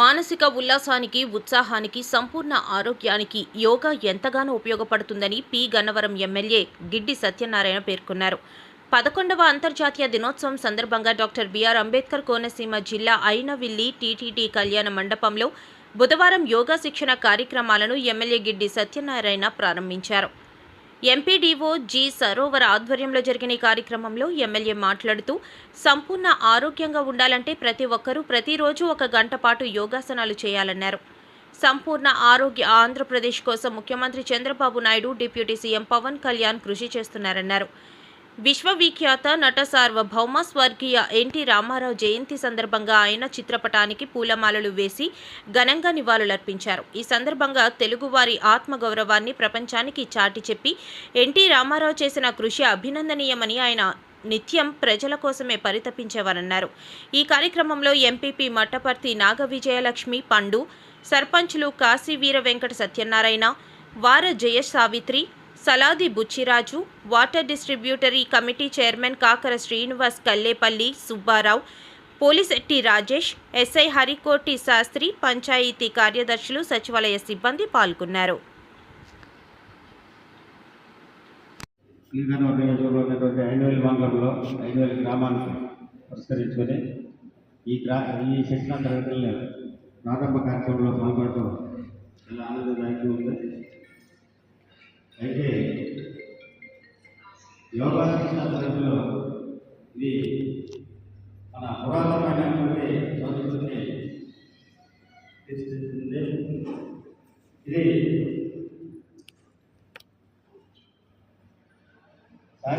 మానసిక ఉల్లాసానికి ఉత్సాహానికి సంపూర్ణ ఆరోగ్యానికి యోగా ఎంతగానో ఉపయోగపడుతుందని పి. గన్నవరం ఎమ్మెల్యే గిడ్డి సత్యనారాయణ పేర్కొన్నారు. పదకొండవ అంతర్జాతీయ దినోత్సవం సందర్భంగా డాక్టర్ బిఆర్ అంబేద్కర్ కోనసీమ జిల్లా అయినవిల్లి టీటీడీ కళ్యాణ మండపంలో బుధవారం యోగా శిక్షణ కార్యక్రమాలను ఎమ్మెల్యే గిడ్డి సత్యనారాయణ ప్రారంభించారు. ఎంపీడీఓ జి సరోవర్ ఆధ్వర్యంలో జరిగిన ఈ కార్యక్రమంలో ఎమ్మెల్యే మాట్లాడుతూ సంపూర్ణ ఆరోగ్యంగా ఉండాలంటే ప్రతి ఒక్కరూ ప్రతిరోజు ఒక గంట పాటు యోగాసనాలు చేయాలన్నారు. సంపూర్ణ ఆరోగ్య ఆంధ్రప్రదేశ్ కోసం ముఖ్యమంత్రి చంద్రబాబు నాయుడు డిప్యూటీ సీఎం పవన్ కళ్యాణ్ కృషి చేస్తున్నారన్నారు. విశ్వవిఖ్యాత నట సార్వభౌమ స్వర్గీయ ఎన్టీ రామారావు జయంతి సందర్భంగా ఆయన చిత్రపటానికి పూలమాలలు వేసి ఘనంగా నివాళులర్పించారు. ఈ సందర్భంగా తెలుగువారి ఆత్మగౌరవాన్ని ప్రపంచానికి చాటి చెప్పి ఎన్టీ రామారావు చేసిన కృషి అభినందనీయమని ఆయన నిత్యం ప్రజల కోసమే పరితపించేవారన్నారు. ఈ కార్యక్రమంలో ఎంపీపీ మట్టపర్తి నాగ విజయలక్ష్మి పండు సర్పంచ్లు కాశీ వీర వెంకట సత్యనారాయణ వార Jaya Savitri Saladi Buchiraju water distributary committee chairman Kakara Srinivas Kallepalli Subbarao Polisetty Rajesh SI Harikoti Sastri panchayat కార్యదర్శులు సచివాలయ సిబ్బంది పాల్గొన్నారు. శ్రీధర్ నియోజకవర్గంలో ఉన్నటువంటి ఐనవేలి పురస్కరించుకొని ఈ గ్రా ఈ శిక్షణ తరగతులను ప్రారంభ కార్యక్రమంలో పాల్గొనడం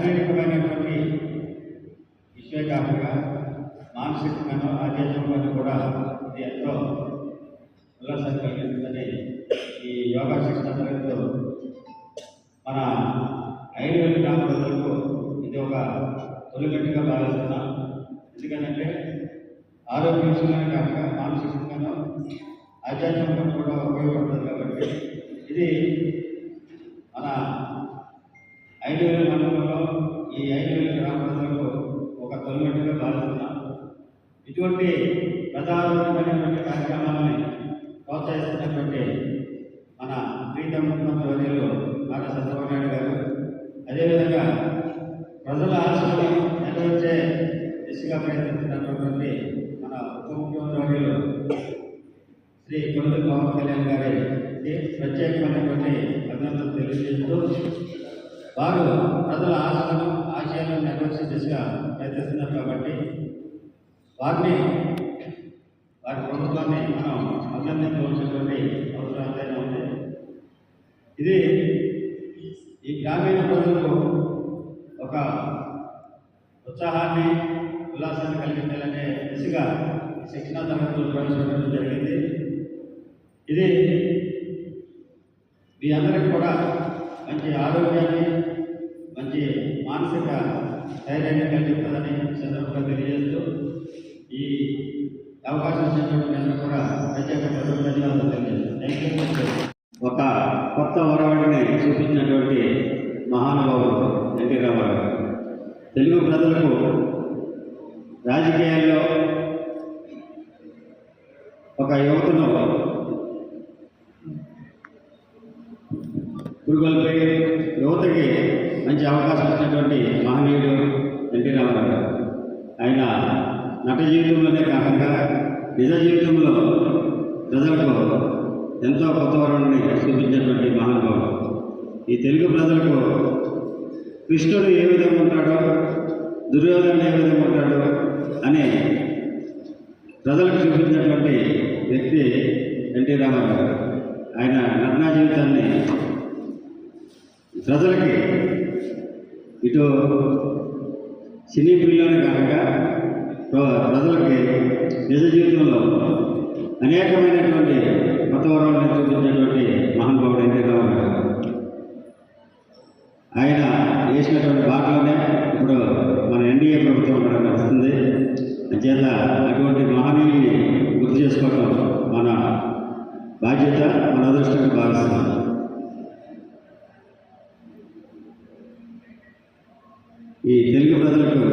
శారీరకమైనటువంటి విషయ కాకుండా మానసికమైన ఆధ్యాత్మికమైన కూడా ఇది ఎంతో ఉల్లాసం కలిగిస్తుందని ఈ యోగా శిక్షణ తరగతిలో మన ఐదు వేల గ్రామ ప్రజలకు ఇది ఒక తొలిగట్టుగా భావిస్తున్నాం. ఎందుకంటే ఆరోగ్య విషయంలోనే కాకుండా మానసికంగానూ ఆధ్యాత్మికంగా కూడా ఉపయోగపడుతుంది కాబట్టి ఇది మన ఐదు వేల మండలం ఈ ఐదు వేల గ్రామ ప్రజలకు ఒక తొలిగట్టుగా భావిస్తున్నాం. ఇటువంటి ప్రజారోగ్యమైనటువంటి కార్యక్రమాలని ప్రోత్సహిస్తున్నటువంటి మన ప్రీతం వర్యులు నారా చంద్రబాబు నాయుడు గారు అదేవిధంగా ప్రజల ఆశలు నెరవేర్చే దిశగా ప్రయత్నిస్తున్నటువంటి మన ఉప ముఖ్యమంత్రి వర్యులు శ్రీ కొడుకు పవన్ కళ్యాణ్ గారి ప్రత్యేకమైనటువంటి అభినందనలు తెలియజేస్తూ వారు ప్రజల ఆశలను ఆశయాలను నెరవేర్చే దిశగా ప్రయత్నిస్తున్నారు కాబట్టి వారిని వారి ప్రభుత్వాన్ని మనం అభినందించవలసినటువంటి అవసరం ఎంతైనా ఉంది. ఇది ఈ గ్రామీణ ప్రజలకు ఒక ఉత్సాహాన్ని ఉల్లాసాన్ని కలిగించాలనే దిశగా ఈ శిక్షణా తరగతులు ప్రవేశపెట్టడం జరిగింది. ఇది మీ అందరికి కూడా మంచి ఆరోగ్యాన్ని మంచి మానసిక ధైర్యాన్ని కలిగిస్తుందని సందర్భంగా తెలియజేస్తూ ఈ అవకాశం ఇచ్చినటువంటి కూడా ప్రత్యేక ధన్యవాదాలు తెలియజేస్తాను ఒక కొత్త ఒరవడిని చూపించినటువంటి మహానుభావుడు ఎన్టీ రామారావు తెలుగు ప్రజలకు రాజకీయాల్లో ఒక యువతను మంచి అవకాశం ఇచ్చినటువంటి మహనీయుడు ఎన్టీ రామారావు గారు. ఆయన నట జీవితంలోనే కాకుండా నిజ జీవితంలో ప్రజలకు ఎంతో కొత్త వరాన్ని చూపించినటువంటి మహానుభావుడు ఈ తెలుగు ప్రజలకు కృష్ణుడు ఏ విధంగా ఉంటాడో దుర్యోధనుడు ఏ విధంగా ఉంటాడో అని ప్రజలకు చూపించినటువంటి వ్యక్తి ఎన్టీ రామారావు గారు ఆయన నటనా జీవితాన్ని ప్రజలకి ఇటు సినీ ఫీల్డ్లోనే కాకుండా ప్ర- ప్రజలకి నిజ జీవితంలో అనేకమైనటువంటి వాతావరణాన్ని చూపించినటువంటి మహానుభావుడు ఎన్టీ రామారావు గారు. ఆయన వేసినటువంటి బాటలోనే ఇప్పుడు మన ఎన్డీఏ ప్రభుత్వం కూడా నడుస్తుంది. అంచేత అటువంటి మహనీయుని గుర్తు చేసుకోవడం మన బాధ్యత మన అదృష్టంగా భావిస్తున్నాం. ఈ తెలుగు ప్రజలకు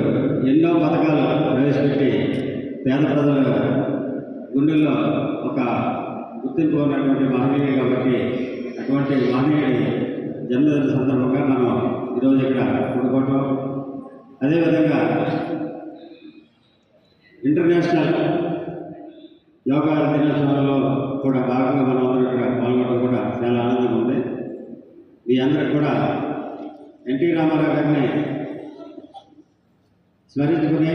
ఎన్నో పథకాలు ప్రవేశపెట్టి పేద ప్రజల గుండెల్లో ఒక గుర్తింపు ఉన్నటువంటి మహనీయుడు కాబట్టి అటువంటి మహనీయుడి జన్మదిన సందర్భంగా మనం ఈరోజు ఇక్కడ కూడుకోవటం అదేవిధంగా ఇంటర్నేషనల్ యోగా దినోత్సవంలో కూడా భాగంగా మనం అందరూ ఇక్కడ పాల్గొనడం కూడా చాలా ఆనందంగా ఉంది. మీ అందరికి కూడా ఎన్టీ రామారావు గారిని స్మరించుకుని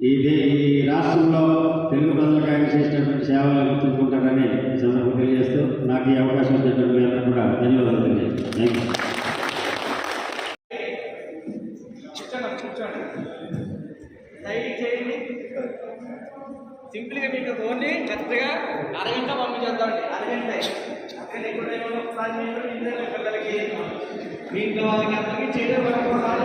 ఈ ఈ రాష్ట్రంలో తెలుగు ప్రజలకు ఆయన చేసినటువంటి సేవలు గుర్తుంచుకుంటారని సందర్భం తెలియజేస్తూ నాకు ఈ అవకాశం ఇచ్చినటువంటి మీ కూడా ధన్యవాదాలు తెలియజేస్తాను థ్యాంక్ యూ సింపుల్గా మీకు ఓన్లీ కరెక్ట్గా అరగంట పంపించేద్దామండి. అరగంట. అక్కడ ఎక్కువ ఒకసారి మీరు ఇంట్లో పిల్లలకి మీ ఇంట్లో వాళ్ళకి అందరికీ చేయడం వరకు ఒకసారి